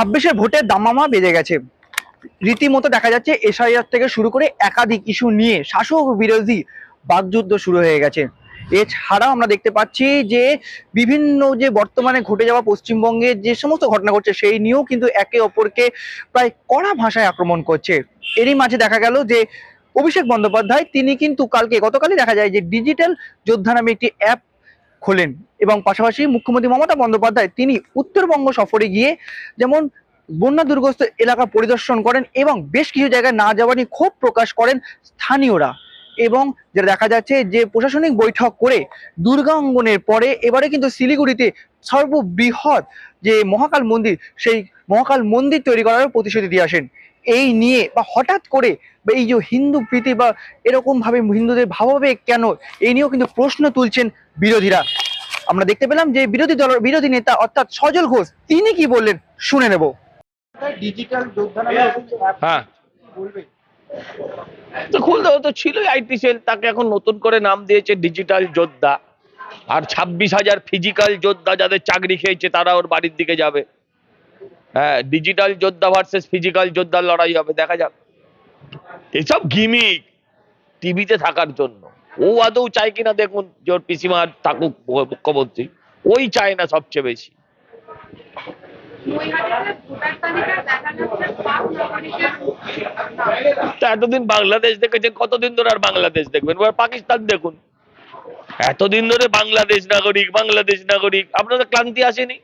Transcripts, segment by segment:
ছাব্বিশের ভোটের দামামা বেজে গেছে। রীতিমতো দেখা যাচ্ছে এসআইআর থেকে শুরু করে একাধিক ইস্যু নিয়ে শাসক বিরোধী বাকযুদ্ধ শুরু হয়ে গেছে। এছাড়াও আমরা দেখতে পাচ্ছি যে বিভিন্ন যে বর্তমানে ঘটে যাওয়া পশ্চিমবঙ্গের যে সমস্ত ঘটনা ঘটছে, সেই নিয়েও কিন্তু একে অপরকে প্রায় কড়া ভাষায় আক্রমণ করছে। এরই মাঝে দেখা গেল যে অভিষেক বন্দ্যোপাধ্যায়, তিনি কিন্তু কালকে গতকালই দেখা যায় যে ডিজিটাল যোদ্ধা নামে একটি অ্যাপ খোলেন। এবং পাশাপাশি মুখ্যমন্ত্রী মমতা বন্দ্যোপাধ্যায় তিনি উত্তরবঙ্গ সফরে গিয়ে যেমন বন্যা দুর্গস্ত এলাকা পরিদর্শন করেন এবং বেশ কিছু জায়গায় না যাওয়া নিয়ে ক্ষোভ প্রকাশ করেন স্থানীয়রা। এবং যেটা দেখা যাচ্ছে যে প্রশাসনিক বৈঠক করে দুর্গা অঙ্গনের পরে এবারে কিন্তু শিলিগুড়িতে সর্ববৃহৎ যে মহাকাল মন্দির, সেই মহাকাল মন্দির তৈরি করার প্রতিশ্রুতি দিয়ে আসেন। এই নিয়ে বা হঠাৎ করে বা এই যে হিন্দু প্রীতি বা এরকম ভাবে হিন্দুদের ভাবাবেগ কেন এই নিয়েও কিন্তু প্রশ্ন তুলছেন বিরোধীরা। আমরা দেখতে পেলাম যে বিরোধী দল বিরোধী নেতা অর্থাৎ সজল ঘোষ তিনি কি বললেন শুনে নেব। ডিজিটাল হ্যাঁ। তো খুলতে তো ছিলই আইটি সেল তাকে এখন নতুন করে নাম দিয়েছে ডিজিটাল যোদ্ধা। আর ছাব্বিশ হাজার ফিজিক্যাল যোদ্ধা যাদের চাকরি খেয়েছে তারা ওর বাড়ির দিকে যাবে। হ্যাঁ ডিজিটাল যোদ্ধা ভার্সেস ফিজিক্যাল যোদ্ধার লড়াই হবে, দেখা যাক। এসব গিমিক টিভিতে থাকার জন্য। ও আদৌ চায় কিনা দেখুন, যে ওর পিসিমা থাকুক মুখ্যমন্ত্রী। ওই চায় না সবচেয়ে বেশি। এতদিন বাংলাদেশ দেখেছেন কতদিন ধরে আর বাংলাদেশ দেখবেন? পাকিস্তান দেখুন। এতদিন ধরে বাংলাদেশ নাগরিক বাংলাদেশ নাগরিক, আপনাদের ক্লান্তি আসেনি?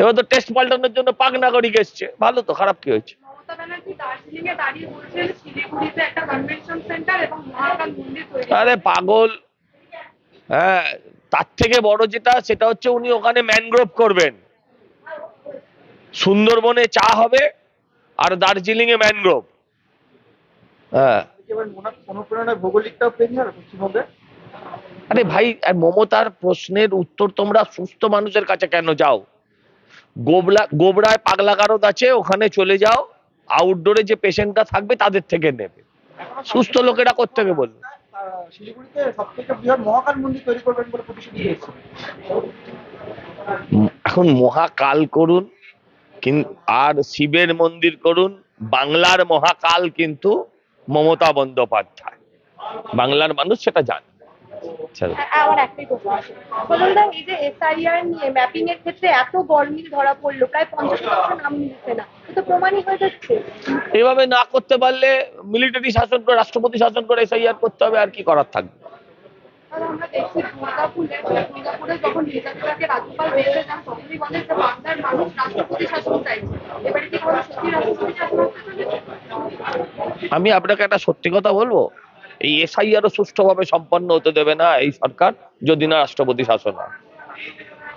এবার তো টেস্ট পাল্টানোর জন্য পাক নাগরিক এসছে। ভালো তো খারাপ কি হয়েছে? মমতা ব্যানার্জি দার্জিলিং এ দাঁড়িয়ে বলছেন শিলিগুড়িতে একটা কনভেনশন সেন্টার এবং মহাকাল মন্দির তৈরি আরে পাগল। হ্যাঁ তার থেকে বড় যেটা সেটা হচ্ছে উনি ওখানে ম্যানগ্রোভ করবেন। সুন্দরবনে চা হবে আর দার্জিলিং এ ম্যানগ্রোভ হ্যাঁ ভৌগোলিকটাও পেরিয়ে হবে আরে ভাই মমতার প্রশ্নের উত্তর তোমরা সুস্থ মানুষের কাছে কেন যাও? গোবলা গোবরায় পাগলা কারদ আছে ওখানে চলে যাও। আউটডোরে যে পেশেন্টটা থাকবে তাদের থেকে নেবে। সুস্থ লোকেরা কোথেকে বলবে? এখন মহাকাল করুন আর শিবের মন্দির করুন বাংলার মহাকাল কিন্তু মমতা বন্দ্যোপাধ্যায়। বাংলার মানুষ সেটা জানে। চলো। আমার একটাই প্রশ্ন আছে। সজলদা এই যে এসআইআর নিয়ে ম্যাপিং এর ক্ষেত্রে এত গরমিল ধরা পড়ল প্রায় পঞ্চাশ শতাংশ নাম মিলছে না। তো প্রমাণই হয়ে যাচ্ছে। এভাবে না করতে পারলে মিলিটারি শাসন করে রাষ্ট্রপতি শাসন করে এসআইআর করতে হবে আর কি করার থাকবে? আমরা দেখছি দুর্গাপুরে দুর্গাপুরে যখন নির্যাতিতাকে রাজ্যপাল বেরোতে যান তখনই বলেন যে বাংলার মানুষ রাষ্ট্রপতি শাসন চাইছে। এবারে কি কোনো সত্যি রাষ্ট্রপতি শাসন আমি আপনাকে একটা সত্যি কথা বলব? এই এসআইআরও সুষ্ঠুভাবে সম্পন্ন হতে দেবে না এই সরকার যদি না রাষ্ট্রপতি শাসন হয়।